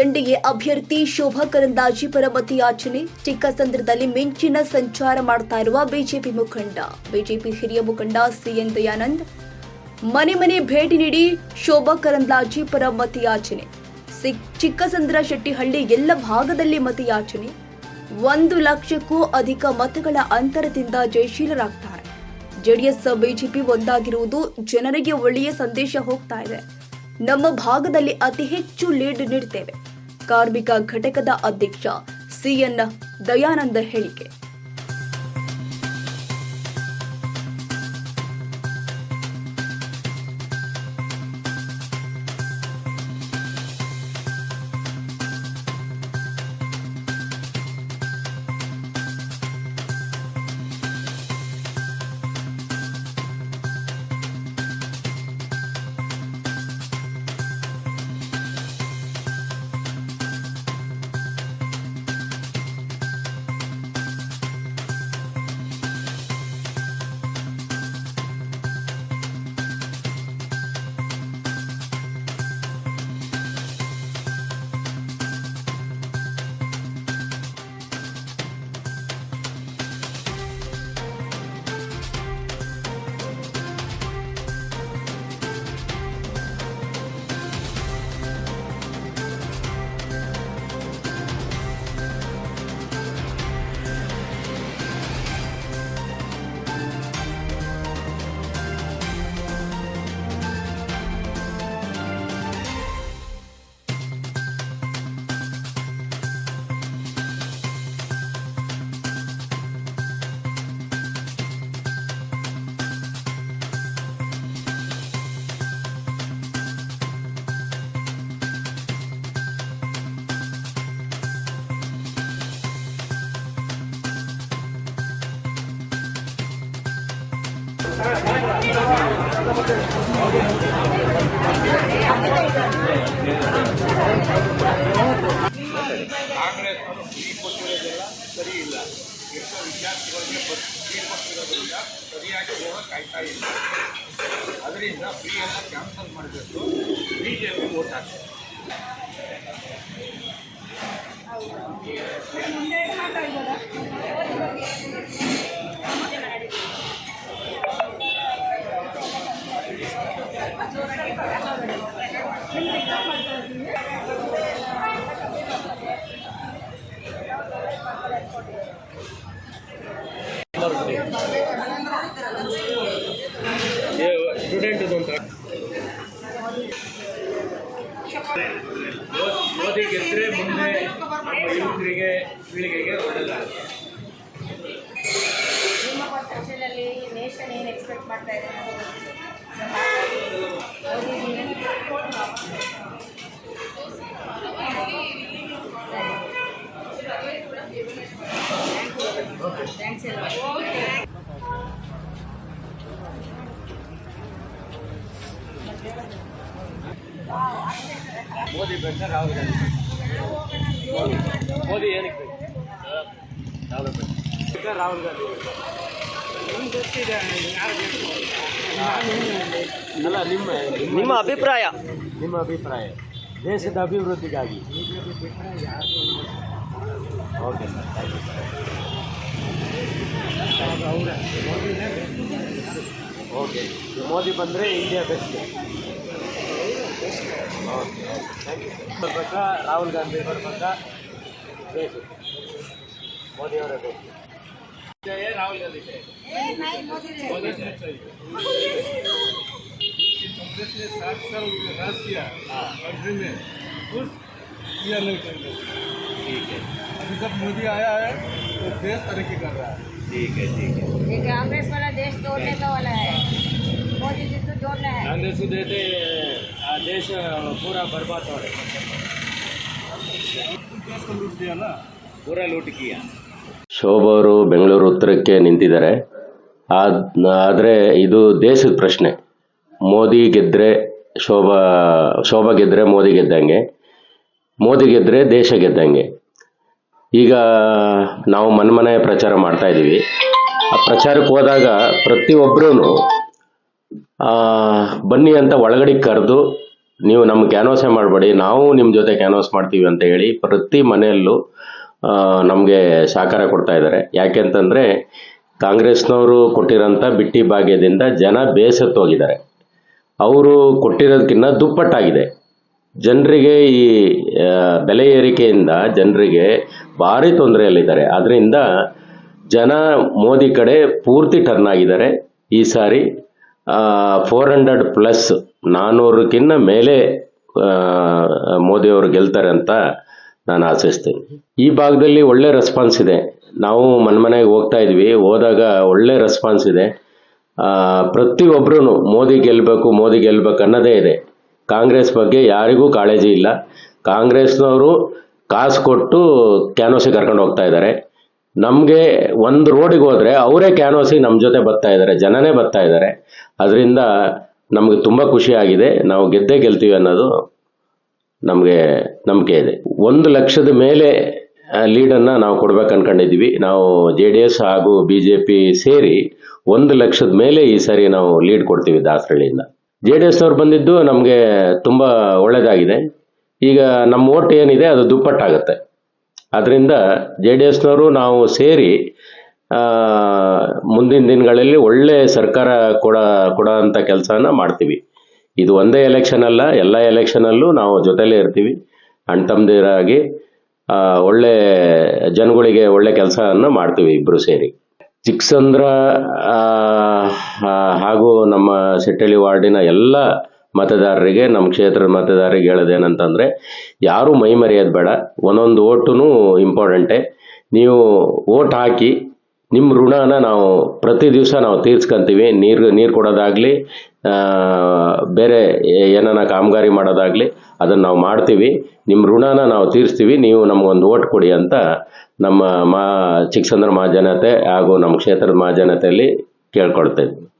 NDA ಅಭ್ಯರ್ಥಿ ಶೋಭಾ ಕರಂದಾಜಿ ಪರ ಮತಯಾಚನೆ. ಚಿಕ್ಕಸಂದ್ರದಲ್ಲಿ ಮಿಂಚಿನ ಸಂಚಾರ ಮಾಡ್ತಾ ಇರುವ ಬಿಜೆಪಿ ಮುಖಂಡ. ಬಿಜೆಪಿ ಹಿರಿಯ ಮುಖಂಡ ಸಿಎನ್ ದಯಾನಂದ್. ಮನೆ ಮನೆ ಭೇಟಿ ನೀಡಿ ಶೋಭಾ ಕರಂದಾಜಿ ಪರ ಮತಯಾಚನೆ. ಚಿಕ್ಕಸಂದ್ರ ಶೆಟ್ಟಿಹಳ್ಳಿ ಎಲ್ಲ ಭಾಗದಲ್ಲಿ ಮತಯಾಚನೆ. ಒಂದು ಲಕ್ಷಕ್ಕೂ ಅಧಿಕ ಮತಗಳ ಅಂತರದಿಂದ ಜಯಶೀಲರಾಗ್ತಾರೆ. ಜೆಡಿಎಸ್, ಬಿಜೆಪಿ ಒಂದಾಗಿರುವುದು ಜನರಿಗೆ ಒಳ್ಳೆಯ ಸಂದೇಶ ಹೋಗ್ತಾ ಇದೆ. ನಮ್ಮ ಭಾಗದಲ್ಲಿ ಅತಿ ಹೆಚ್ಚು ಲೀಡ್ ನೀಡುತ್ತೇವೆ ಕಾರ್ಮಿಕ ಘಟಕದ ಅಧ್ಯಕ್ಷ ಸಿಎನ್ ದಯಾನಂದ ಹೇಳಿಕೆ. ಸರಿ ಇಲ್ಲ ಎಷ್ಟೋ ವಿದ್ಯಾರ್ಥಿಗಳಿಗೆ ಬಸ್ ಫ್ರೀ ಕೊಟ್ಟಿರೋದ್ರಿಂದ ಸರಿಯಾಗಿ ಹೋಗಕ್ಕೆ ಕಾಯ್ತಾ ಇಲ್ಲ ಅದರಿಂದ ಫ್ರೀ ಎಲ್ಲ ಕ್ಯಾನ್ಸಲ್ ಮಾಡಬೇಕು B J P vote student ಅಂತ ಮೋದಿ ಗೆದ್ರೆ ಮುಂದೆ ಯುವಕರಿಗೆ ಪೀಳಿಗೆಗೆ ಒಳ್ಳೆಯದಾಗುತ್ತೆ ನಿಮ್ಮ ಪರ್ಸೆಪ್ಷನಲ್ಲಿ ನೇಷನ್ ಏನು ಎಕ್ಸ್ಪೆಕ್ಟ್ ಮಾಡ್ತಾ ಇದೆ? ಥ್ಯಾಂಕ್ಸ್ ಎಲ್ಲ ಮೋದಿ ಬೇಕಾ ರಾಹುಲ್ ಗಾಂಧಿ ಮೋದಿ ಮೋದಿ ಏನಕ್ಕೆ ಅಲ್ಲ ನಿಮ್ಮ ನಿಮ್ಮ ಅಭಿಪ್ರಾಯ? ನಿಮ್ಮ ಅಭಿಪ್ರಾಯ. ದೇಶದ ಅಭಿವೃದ್ಧಿಗಾಗಿ. Okay sir thank you okay Modi ಬಂದರೆ India best okay thank you ಬರ್ಬೇಕಾ ರಾಹುಲ್ ಗಾಂಧಿ ಬರ್ಬೇಕಾ ಬೇಕು ಮೋದಿಯವರೇ ಬೇಕು कांग्रेस ने किया नहीं ठीक है अभी जब मोदी आया है तो देश तरक्की कर रहा है ठीक है। ठीक है कांग्रेस वाला देश तोड़ने का वाला है मोदी जी तो जोड़ना है कांग्रेस को देते देश पूरा बर्बाद हो रहा है देश को लूट दिया ना पूरा लूट किया ಶೋಭಾ ಅವರು ಬೆಂಗಳೂರು ಉತ್ತರಕ್ಕೆ ನಿಂತಿದ್ದಾರೆ. ಆದರೆ ಇದು ದೇಶದ ಪ್ರಶ್ನೆ. ಮೋದಿ ಗೆದ್ರೆ ಶೋಭಾ ಶೋಭಾ ಗೆದ್ರೆ ಮೋದಿ ಗೆದ್ದಂಗೆ, ಮೋದಿ ಗೆದ್ರೆ ದೇಶ ಗೆದ್ದಂಗೆ. ಈಗ ನಾವು ಮನೆ ಪ್ರಚಾರ ಮಾಡ್ತಾ ಇದ್ದೀವಿ. ಆ ಪ್ರಚಾರಕ್ಕೆ ಹೋದಾಗ ಪ್ರತಿಯೊಬ್ಬರೂ ಬನ್ನಿ ಅಂತ ಒಳಗಡೆ ಕರೆದು, ನೀವು ನಮ್ಮ ಕ್ಯಾನ್ವಾಸೇ ಮಾಡಬೇಡಿ, ನಾವು ನಿಮ್ಮ ಜೊತೆ ಕ್ಯಾನ್ವಾಸ್ ಮಾಡ್ತೀವಿ ಅಂತ ಹೇಳಿ ಪ್ರತಿ ಮನೆಯಲ್ಲೂ ನಮಗೆ ಸಹಕಾರ ಕೊಡ್ತಾ ಇದ್ದಾರೆ. ಯಾಕೆಂತಂದರೆ ಕಾಂಗ್ರೆಸ್ನವರು ಕೊಟ್ಟಿರೋಂಥ ಬಿಟ್ಟಿ ಭಾಗ್ಯದಿಂದ ಜನ ಬೇಸತ್ತೋಗಿದ್ದಾರೆ ಅವರು ಕೊಟ್ಟಿರೋದಕ್ಕಿಂತ ದುಪ್ಪಟ್ಟಾಗಿದೆ. ಜನರಿಗೆ ಈ ಬೆಲೆ ಏರಿಕೆಯಿಂದ ಜನರಿಗೆ ಭಾರಿ ತೊಂದರೆಯಲ್ಲಿದ್ದಾರೆ. ಅದರಿಂದ ಜನ ಮೋದಿ ಕಡೆ ಪೂರ್ತಿ ಟರ್ನ್ ಆಗಿದ್ದಾರೆ. ಈ ಸಾರಿ ಫೋರ್ ಹಂಡ್ರೆಡ್ ಪ್ಲಸ್ ನಾನ್ನೂರಕ್ಕಿಂತ ಮೇಲೆ ಮೋದಿಯವರು ಗೆಲ್ತಾರೆ ಅಂತ ನಾನು ಆಚರಿಸ್ತೇನೆ. ಈ ಭಾಗದಲ್ಲಿ ಒಳ್ಳೆ ರೆಸ್ಪಾನ್ಸ್ ಇದೆ. ನಾವು ಮನೆ ಮನೆಗೆ ಹೋಗ್ತಾ ಇದ್ವಿ. ಹೋದಾಗ ಒಳ್ಳೆ ರೆಸ್ಪಾನ್ಸ್ ಇದೆ. ಪ್ರತಿಯೊಬ್ಬರೂ ಮೋದಿ ಗೆಲ್ಲಬೇಕು ಮೋದಿ ಗೆಲ್ಲಬೇಕು ಅನ್ನೋದೇ ಇದೆ. ಕಾಂಗ್ರೆಸ್ ಬಗ್ಗೆ ಯಾರಿಗೂ ಕಾಳಜಿ ಇಲ್ಲ. ಕಾಂಗ್ರೆಸ್ನವರು ಕಾಸು ಕೊಟ್ಟು ಕ್ಯಾನ್ವಸಿಗೆ ಕರ್ಕೊಂಡು ಹೋಗ್ತಾ ಇದ್ದಾರೆ. ನಮಗೆ ಒಂದು ರೋಡಿಗೆ ಹೋದರೆ ಅವರೇ ಕ್ಯಾನ್ವಸಿಗೆ ನಮ್ಮ ಜೊತೆ ಬರ್ತಾ ಇದ್ದಾರೆ. ಜನನೇ ಬರ್ತಾ ಇದ್ದಾರೆ. ಅದರಿಂದ ನಮಗೆ ತುಂಬ ಖುಷಿಯಾಗಿದೆ ನಾವು ಗೆದ್ದೇ ಗೆಲ್ತೀವಿ ಅನ್ನೋದು ನಮಗೆ ನಂಬಿಕೆ ಇದೆ. ಒಂದು ಲಕ್ಷದ ಮೇಲೆ ಲೀಡನ್ನು ನಾವು ಕೊಡ್ಬೇಕು ಅನ್ಕೊಂಡಿದ್ವಿ ನಾವು ಜೆ ಡಿ ಎಸ್ ಹಾಗೂ ಬಿ ಜೆ ಪಿ ಸೇರಿ ಒಂದು ಲಕ್ಷದ ಮೇಲೆ ಈ ಸಾರಿ ನಾವು ಲೀಡ್ ಕೊಡ್ತೀವಿ ದಾಸರಳ್ಳಿಯಿಂದ. ಜೆ ಡಿ ಎಸ್ನವ್ರು ಬಂದಿದ್ದು ನಮಗೆ ತುಂಬ ಒಳ್ಳೆಯದಾಗಿದೆ ಈಗ ನಮ್ಮ ಓಟ್ ಏನಿದೆ ಅದು ದುಪ್ಪಟ್ಟಾಗುತ್ತೆ. ಅದರಿಂದ ಜೆ ಡಿ ಎಸ್ನವರು ನಾವು ಸೇರಿ ಮುಂದಿನ ದಿನಗಳಲ್ಲಿ ಒಳ್ಳೆ ಸರ್ಕಾರ ಕೊಡ, ಕೊಡೋ ಅಂಥ ಕೆಲಸನ ಮಾಡ್ತೀವಿ. ಇದು ಒಂದೇ ಎಲೆಕ್ಷನ್ ಅಲ್ಲ ಎಲ್ಲ ಎಲೆಕ್ಷನಲ್ಲೂ ನಾವು ಜೊತೆಲೇ ಇರ್ತೀವಿ. ಆ, ಒಳ್ಳೆ ಜನಗಳಿಗೆ ಒಳ್ಳೆ ಕೆಲಸವನ್ನು ಮಾಡ್ತೀವಿ ಇಬ್ಬರು ಸೇರಿ. ಆ, ಹಾಗೂ ನಮ್ಮ ಸಿಟ್ಟಳ್ಳಿ ವಾರ್ಡಿನ ಎಲ್ಲ ಮತದಾರರಿಗೆ ನಮ್ಮ ಕ್ಷೇತ್ರದ ಮತದಾರರಿಗೆ ಹೇಳೋದೇನಂತಂದರೆ ಯಾರೂ ಮೈ ಮರೆಯೋದು ಬೇಡ. ಒಂದೊಂದು ಓಟು ಇಂಪಾರ್ಟೆಂಟೇ ನೀವು ಓಟ್ ಹಾಕಿ ನಿಮ್ಮ ಋಣನ ನಾವು ಪ್ರತಿ ದಿವಸ ನಾವು ತೀರ್ಸ್ಕೊಂತೀವಿ. ನೀರು ನೀರು ಕೊಡೋದಾಗಲಿ ಬೇರೆ ಏನನ್ನ ಕಾಮಗಾರಿ ಮಾಡೋದಾಗಲಿ ಅದನ್ನು ನಾವು ಮಾಡ್ತೀವಿ. ನಿಮ್ಮ ಋಣನ ನಾವು ತೀರಿಸ್ತೀವಿ. ನೀವು ನಮಗೊಂದು ಓಟ್ ಕೊಡಿ ಅಂತ ನಮ್ಮ ಮಾ, ಚಿಕ್ಕಸಂದ್ರ ಮಹಾಜನತೆ ಹಾಗೂ ನಮ್ಮ ಕ್ಷೇತ್ರದ ಮಹಾಜನತೆಯಲ್ಲಿ ಕೇಳ್ಕೊಳ್ತಾ ಇದ್ವಿ.